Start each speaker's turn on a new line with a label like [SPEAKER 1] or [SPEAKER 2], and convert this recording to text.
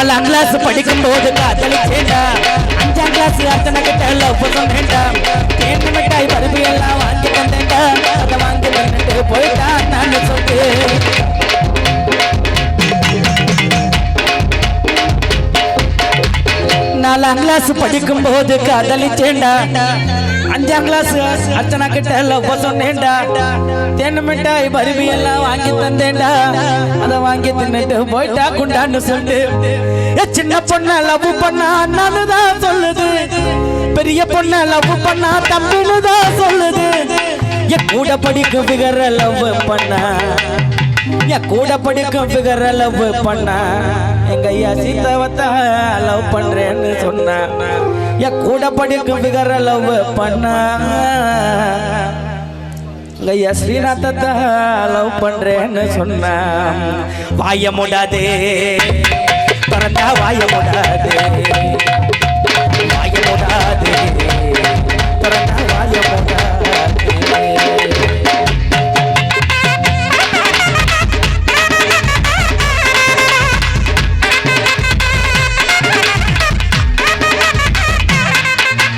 [SPEAKER 1] நாலாம் கிளாஸ் படிக்கும் போது காதலிச்சேண்டா அஞ்சாம் கிளாஸ் அத்தனை கிட்ட லவ் சொன்னேன்டா கேட்டு மிட்டாய் பருப்பு எல்லாம் வாங்கி வந்தேன்டா அதை வாங்கி வந்துட்டு போயிட்டா நான் சொல்லு நாலாம் கிளாஸ் படிக்கும் போது காதலிச்சேண்டா அஞ்சாம் கிளாஸ் அர்ச்சனா கிட்ட லவ் சொன்னேன்டா. தென்ன மிட்டாய் பருவி எல்லாம் வாங்கி தந்தேன்டா. அதை வாங்கி தின்னுட்டு போயிட்டா குண்டான்னு சொல்லிட்டு. சின்ன பொண்ண லவ் பண்ணா அண்ணான்னு தான் சொல்லுது. பெரிய பொண்ண லவ் பண்ணா தம்பின்னு தான் சொல்லுது. என் கூட படிக்கும் விகர லவ் பண்ணா. என் கூட படிக்கும் பிகர லவ் பண்ண. எங்க ஐயா சீதாவத்தா லவ் பண்றேன்னு சொன்னா. என் கூட படிக்கும் பிகர லவ் பண்ண. எங்க ஐயா ஸ்ரீநாத்தத்தா லவ் பண்றேன்னு சொன்னா. வாய முடாதே. பிறந்தா வாய முடாதே.